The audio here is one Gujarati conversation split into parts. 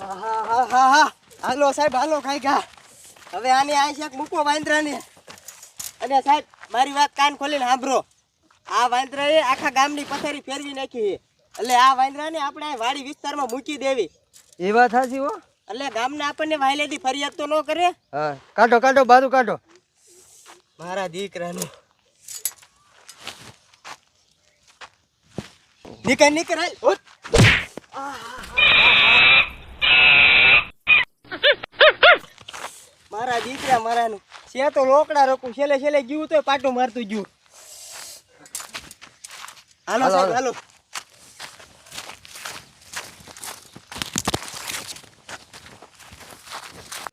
હા હા હા હા. હાલો સાહેબ હાલો ખાઈ ગયા હવે આને આ છે મૂકો વાંદરાને. અને સાહેબ મારી વાત કાન ખોલીને સાંભળો. આ વાંદરાએ આખા ગામની પથારી ફેરવી નાખી એટલે આ વાંદરાને આપણે વાડી વિસ્તારમાં મૂકી દેવી. એ વાત સાચી હો. એટલે ગામના આપણને વાયલેથી ફરિયાદ તો ન કરે. હા. કાઢો કાઢો બાજુ કાઢો. મારા દીકરાને. નીકળ નીકળ હાલ. મારા દીકરા મારાનું. છે તો લોકડા રોકું. છેલ્લે છેલ્લે જીવું તો પાટું મારતું ગયું. હાલો હાલો, સાહેબ હાલો.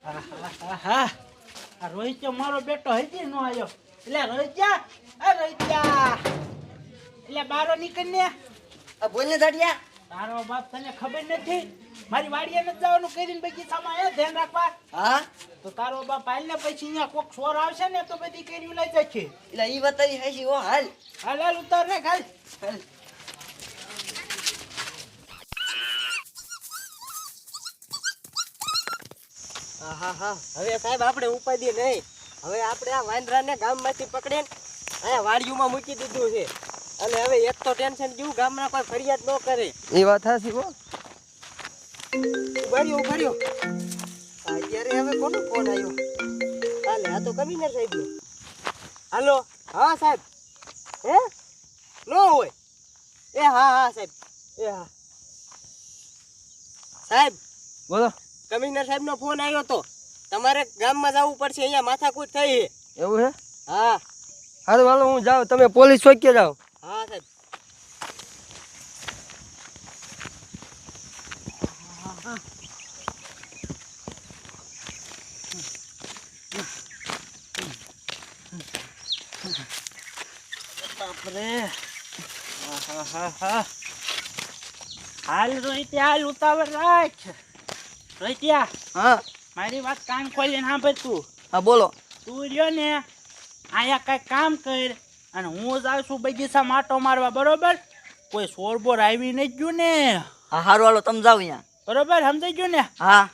હાલો. હા આ રોહિત મારો બેટો હજી નો આવ્યો. એટલે રોહિત્યા આ રોહિત્યા. એટલે બારો નીકળી ને આ બોલ ને દાડિયા. તારો બાપ તને ખબર નથી? મારી વાડીએ ન જવાનું કરીને બગીચામાં એ ધ્યાન રાખવા? હા? તો તારો બાપ હાલ ને પછી અહીંયા કોક છોર આવશે ને તો બધી કેરીઓ લઈ જશે. એટલે ઈ બતાવી હાસી ઓ હાલ. હાલ હાલ ઉતાર ને ખાલ હાલ. હા હા. હા હવે સાહેબ આપણે ઉપાધિ નહીં. હવે આપણે આ વાંદરાને ગામમાંથી પકડીને અહીંયા વાડીઓમાં મૂકી દીધું છે. અને હવે એક તો ટેન્શન જેવું ગામના કોઈ ફરિયાદ ન કરે. એ વાત સાચી હો. ઉભાર્યો ઉભાર્યો. અત્યારે હવે કોનો ફોન આવ્યો? હાલે આ તો કમિશનર સાહેબ હાલો હા સાહેબ. હે? નો હોય. એ હા હા સાહેબ. એ હા. સાહેબ બોલો. કમિશનર સાહેબનો ફોન આવ્યો તો. તમારે ગામમાં જવું પડશે અહીંયા માથાકૂટ થઈ છે. એવું હે? હા. હારું હાલો હું જાઉં. તમે પોલીસ ચોકીએ જાઓ. હા સાહેબ. બાપરે. હાલ રોહિત્યા હાલ ઉતાવળ રાખ. રોહિત્યા હા. મારી વાત કાન ખોલીને સાંભળ તું. હા બોલો. તું રહ્યો ને અહીંયા કઈ કામ કર અને હું જાઉં છું બગીચા માટો મારવા બરોબર? કોઈ સોરબોર આવી નહીં ગયું ને. હા હારું હાલો તમે જાઓ અહીંયા. બરોબર સમજાઈ ગયું ને? હા.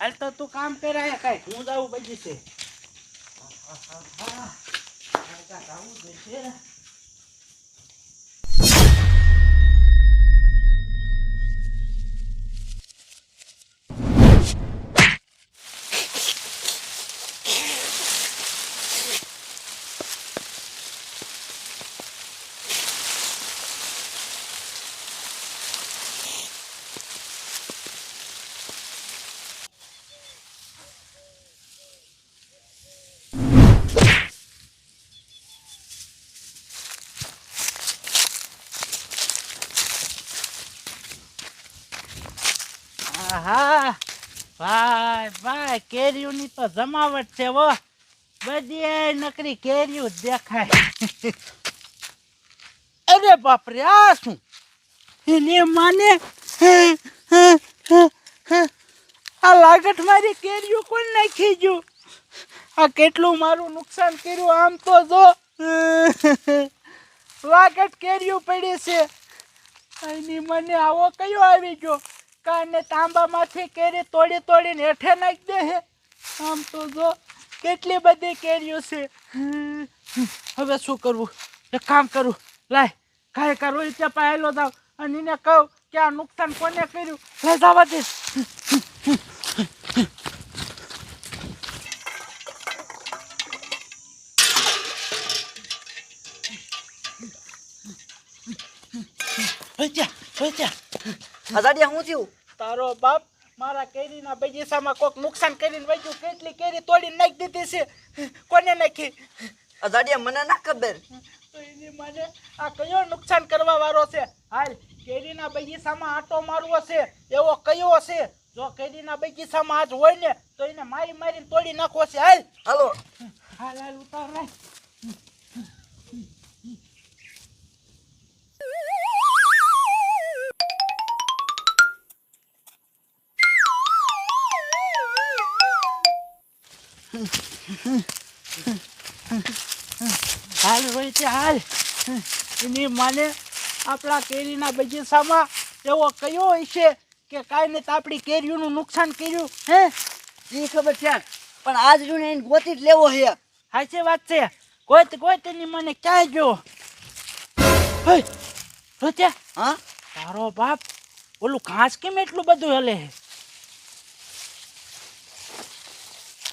હાલ તો તું કામ કર અહીંયા કઈ હું જાઉં બગીચે. આહા ભાઈ ભાઈ, કેરીઓની તો જમાવટ છે વો બધી નકરી કેરીઓ દેખાય. અરે બાપરે, આ શું? એને માને આ લાગટ મારી કેરીઓ કોણ નાખી ગયું? આ કેટલું મારું નુકસાન કર્યું આમ તો જો. લાગટ કેરીઓ પડી છે. એની મને આવો કયો આવી ગયો? કાને તાંબામાંથી કેરી તોડી તોડીને હેઠે નાખી દે હે. આમ તો જો કેટલી બધી કેરીઓ છે. હવે શું કરવું? એક કામ કરું. લાય કાંઈ કરવું ત્યાં પાયેલો જાવ અને એને કહું કે આ નુકસાન કોને કર્યું? લઈ જવા દે. હોત્યા હું થયું? તારો બાપ મારા કેરીના બગીચામાં કોક નુકસાન કરીને વૈજ્યું કેટલી કેરી તોડીને નાખી દીધી છે? કોને નાખી? દાડિયા મને ના ખબર. તો એની મને આ કયો નુકસાન કરવા વાળો છે? હાલ કેરીના બગીચામાં આટો મારવો છે એવો કયો છે? જો કેરીના બગીચામાં આજ હોય ને તો એને મારી મારીને તોડી નાખવો છે. હાલ. હાલો. હાલ હાલ ઉતાર રાખ. હાલ રોહિત હાલ. એની માને આપણા કેરીના બગીચામાં એવો કયો હશે કે કાંઈ તો આપણી કેરીઓનું નુકસાન કર્યું હે? એ ખબર છે. પણ આજ જો એને ગોતી જ લેવો છે. સાચી વાત છે. કોઈ કોઈ તેની મને ક્યાંય જો હે? રોત્યા હા? તારો બાપ ઓલું ઘાસ કેમ એટલું બધું હલે છે?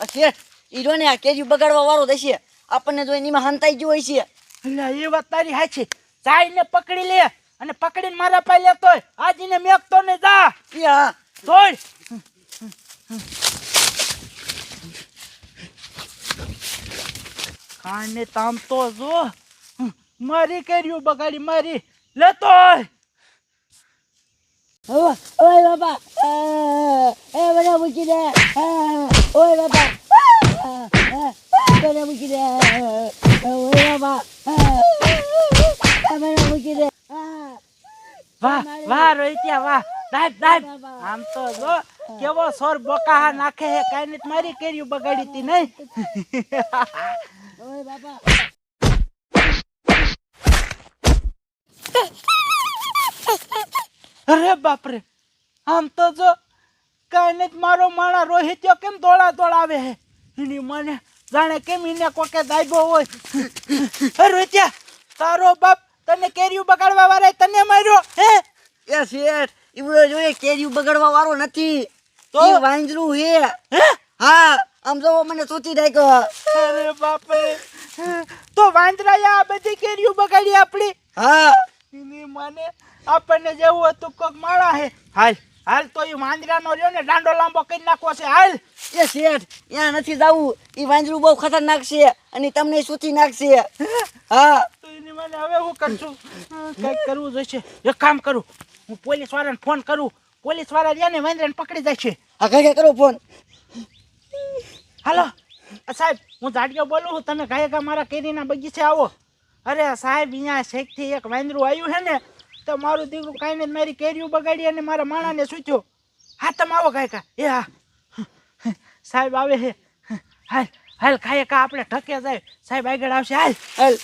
શેઠ ઈ જો ને આ કેરી બગાડવા વાળો દેશે. આપણને જો એનીમાં હંતાઈ ગયો હોય છે. એટલે એ વાત તારી હાચી. જાય પકડી લે અને પકડીને મારા પાસે લેતો આજીને મેકતો ને જા. ઈ હા કાને તામ તો જો. મારી કર્યું બગાડી મારી. લેતો હોય. ઓય બાબા એ મને મૂકી દે ઓય બાપા. મને મૂકી દે ઓય બાપા મને મૂકી દે વાહ વાહ, રોહિત્યા, વાહ. દાબ દાબ આમ તો જો, કેવો સોર બોકાહા નાખે હે કાઈ મારી કર્યું બગાડી તી નહીં. ઓય બાપા અરે બાપરે, આમ તો જો, કાંઈ મારો માણા રોહિત્યો કેમ દોડા દોડાવે હે એની મને જાણે કેમ એને કોકે દાયબો હોય? અરે રોહિત્યા તારો બાપ તને કેરીયું બગાડવા વાળા તને માર્યો હે? એ શેઠ ઈવડો જોઈએ કેરિયું બગાડવા વાળો નથી. તો? વાંજરું હે હે? હા આમ જો મને સોચી નાખ્યો અરે બાપે તો વાંદરાએ આ બધી કેરીયું બગાડી આપણી? હા. એની મને આપણને જેવું હતું કોક માળા હે હાલ હાલ તો એ વાંદરાનો રહ્યો ને દાંડો લાંબો કરી નાખવો છે. હાલ. એ શેઠ ત્યાં નથી જવું. એ વાંજરું બહુ ખતરનાક છે અને તમને સૂચી નાખશે હા. તો એની મને હવે હું કરશું? કંઈક કરવું જોઈશે. એક કામ કરું. હું પોલીસ વાળાને ફોન કરું. પોલીસવાળા રહ્યા ને વાંદરાને પકડી જાય છે. હા કઈ કરો ફોન. હાલો. સાહેબ હું જાડિયો બોલું છું. તમે ગાયકા મારા કેરીના બગીચે આવો. અરે સાહેબ અહીંયા શેકથી એક વાંદરું આવ્યું છે ને તો મારું દીકરું કાંઈ નહીં મારી કેરીઓ બગાડી અને મારા માણાને સૂચ્યો હા તમે આવો ગાયકા. એ હા. સાહેબ આવે છે. હાલ હાલ, ખાઈએ, કા આપણે ઠકે જાય. સાહેબ આગળ આવશે, હાલ. હાલ.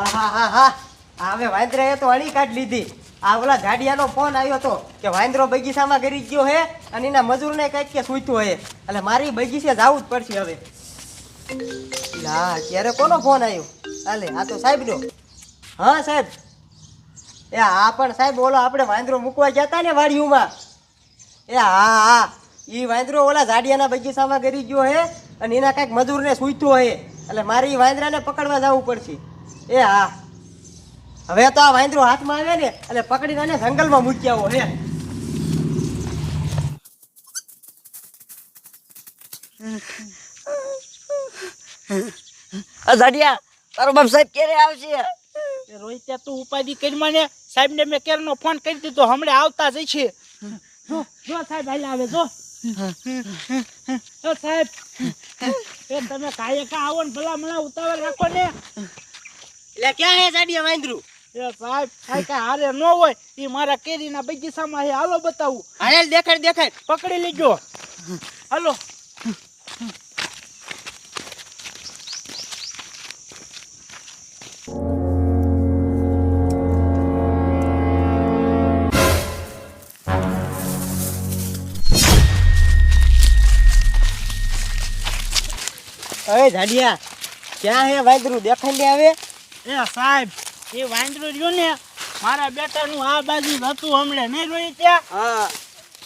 આહા હા હા હવે વાંદરાએ તો અળી કાઢ લીધી. આ ઓલા જાડિયાનો ફોન આવ્યો હતો કે વાંદરો બગીચામાં ગરી ગયો હે અને એના મજૂરને કંઈક કે સૂચ્યું હે. એટલે મારી બગીચે જવું જ પડશે હવે. હા ત્યારે કોનો ફોન આવ્યો? હાલે આ તો સાહેબનો. હા, સાહેબ. એ હા પણ સાહેબ, ઓલો આપણે વાંદરો મૂકવા ગયા હતા ને વાડીઓમાં. એ હા હા. એ વાંદરો ઓલા જાડિયાના બગીચામાં ગરી ગયો હે અને એના કાંઈક મજૂરને સૂચતું હે. એટલે મારે વાંદરાને પકડવા જવું પડશે. એ હા. હવે તો આ વાંદરો હાથમાં આવે ને એટલે પકડીને આને જંગલમાં મૂકી આવો હે. આ તારો બાપ સાહેબ ક્યારે આવશે? એ રોહિત્યા તું ઉપાધિ કરી મને સાહેબને મેં કેરનો ફોન કરી દીધો હમણાં આવતા જ છે. જો જો સાહેબ હાલ આવે જો. સાહેબ એ તમે કાંઈ કા આવો ને ભલા મને ઉતાવળ રાખો ને. એટલે ક્યાં હે જાડિયા વાંદરું? એ સાહેબ કાંઈ કાંઈ હારે ન હોય એ મારા કેરીના બગીચામાં હાલો બતાવું. હાલ દેખાય દેખાય. પકડી લીજો. હાલો. અરે જાડિયા ક્યાં હે વાંદરું દેખાઈ ને આવે એ સાહેબ એ વાંદરું રહ્યું ને મારા બેટાનું આ બાજુ હતું હમણાં. નહીં રોઈ ત્યાં. હા.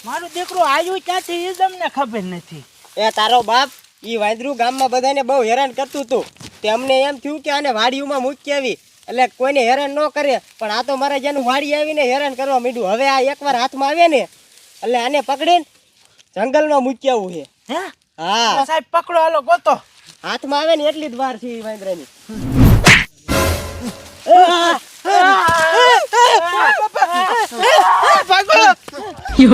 મારું દીકરું આવ્યું ક્યાંથી એ તમને ખબર નથી. એ તારો બાપ ઈ વાંદરું ગામમાં બધાને બહુ હેરાન કરતું હતું. તે અમને એમ થયું કે આને વાડીઓમાં મૂકી આવી. એટલે કોઈને હેરાન ન કરે પણ આ તો મારે જેનું વાડી આવીને હેરાન કરવા માંડ્યું. હવે આ એકવાર હાથમાં આવે ને એટલે આને પકડીને જંગલમાં મૂકી આવું છે. હા? સાહેબ પકડો હાલો ગોતો. હાથમાં આવે ને એટલી જ વાર છે વાંદરાની. কি